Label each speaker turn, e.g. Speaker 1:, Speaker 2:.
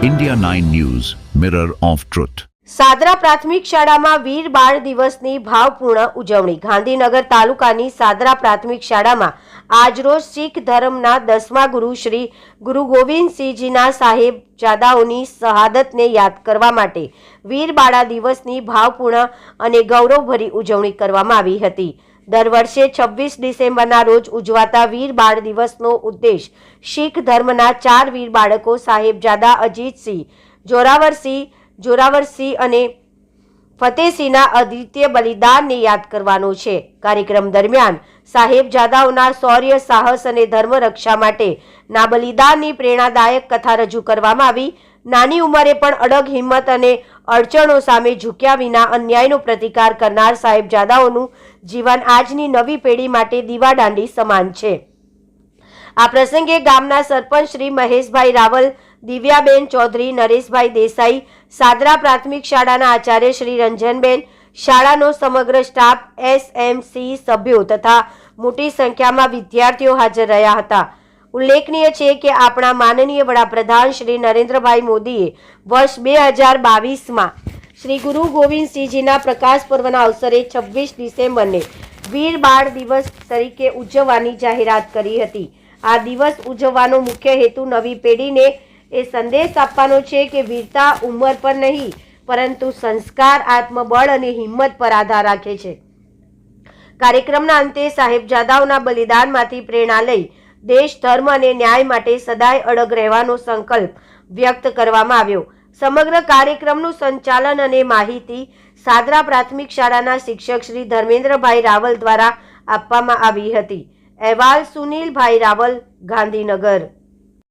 Speaker 1: India 9 News, Mirror of Truth.
Speaker 2: સાદરા પ્રાથમિક શાળામાં વીર બાળ દિવસની ભાવપૂર્ણ ઉજવણી ગાંધીનગર તાલુકાની સાદરા પ્રાથમિક શાળામાં આજરોજ શીખ ધર્મના દસમા ગુરુ શ્રી ગુરુ ગોવિંદસિંહજીના સાહેબ જાદાઓની શહાદતને યાદ કરવા માટે વીર બાળા દિવસની ભાવપૂર્ણ અને ગૌરવભરી ઉજવણી કરવામાં આવી હતી દર વર્ષે છવ્વીસ ડિસેમ્બરના રોજ ઉજવાતા વીર બાળ દિવસનો ઉદ્દેશ શીખ ધર્મના ચાર વીર બાળકો સાહેબજાદા અજીતસિંહ, જોરાવરસિંહ જોરાવરસિંહ અને ફતેહસિંહના અદ્વિતીય બલિદાનને યાદ કરવાનો છે. કાર્યક્રમ દરમિયાન સાહેબજાદાઓના શૌર્ય, સાહસ અને ધર્મ રક્ષા માટે ના બલિદાનની પ્રેરણાદાયક કથા રજૂ કરવામાં આવી. નાની ઉંમરે પણ અડગ હિંમત અને અડચણો સામે ઝૂક્યા વિના અન્યાયનો પ્રતિકાર કરનાર સાહેબજાદાઓનું જીવન આજની નવી પેઢી માટે દીવાદાંડી સમાન છે. આ પ્રસંગે ગામના સરપંચ શ્રી મહેશભાઈ રાવલ, દિવ્યાબેન ચૌધરી, નરેશભાઈ દેસાઈ, સાદરા પ્રાથમિક શાળાના આચાર્ય શ્રી રંજનબેન, શાળાનો સમગ્ર સ્ટાફ, એસએમસી સભ્યો તથા મોટી સંખ્યામાં વિદ્યાર્થીઓ હાજર રહ્યા હતા. ઉલ્લેખનીય છે કે આપણા માનનીય વડાપ્રધાન શ્રી નરેન્દ્રભાઈ મોદીએ વર્ષ બે હજાર બાવીસમાં શ્રી ગુરુ ગોવિંદસિંહજીના પ્રકાશ પર્વના અવસરે છવ્વીસ ડિસેમ્બરને વીર બાળ દિવસ તરીકે ઉજવવાની જાહેરાત કરી હતી. આ દિવસ ઉજવવાનો મુખ્ય હેતુ નવી પેઢીને એ સંદેશ આપવાનો છે કે વીરતા ઉંમર પર નહીં, પરંતુ સંસ્કાર, આત્મબળ અને હિંમત પર આધાર રાખે છે. કાર્યક્રમના અંતે સાહેબજાદાઓના બલિદાનમાંથી પ્રેરણા લઈ દેશ, ધર્મ અને ન્યાય માટે સદાય અડગ રહેવાનો સંકલ્પ વ્યક્ત કરવામાં આવ્યો. સમગ્ર કાર્યક્રમનું સંચાલન અને માહિતી સાદરા પ્રાથમિક શાળાના શિક્ષક શ્રી ધર્મેન્દ્રભાઈ રાવલ દ્વારા આપવામાં આવી હતી. અહેવાલ સુનિલભાઈ રાવલ, ગાંધીનગર.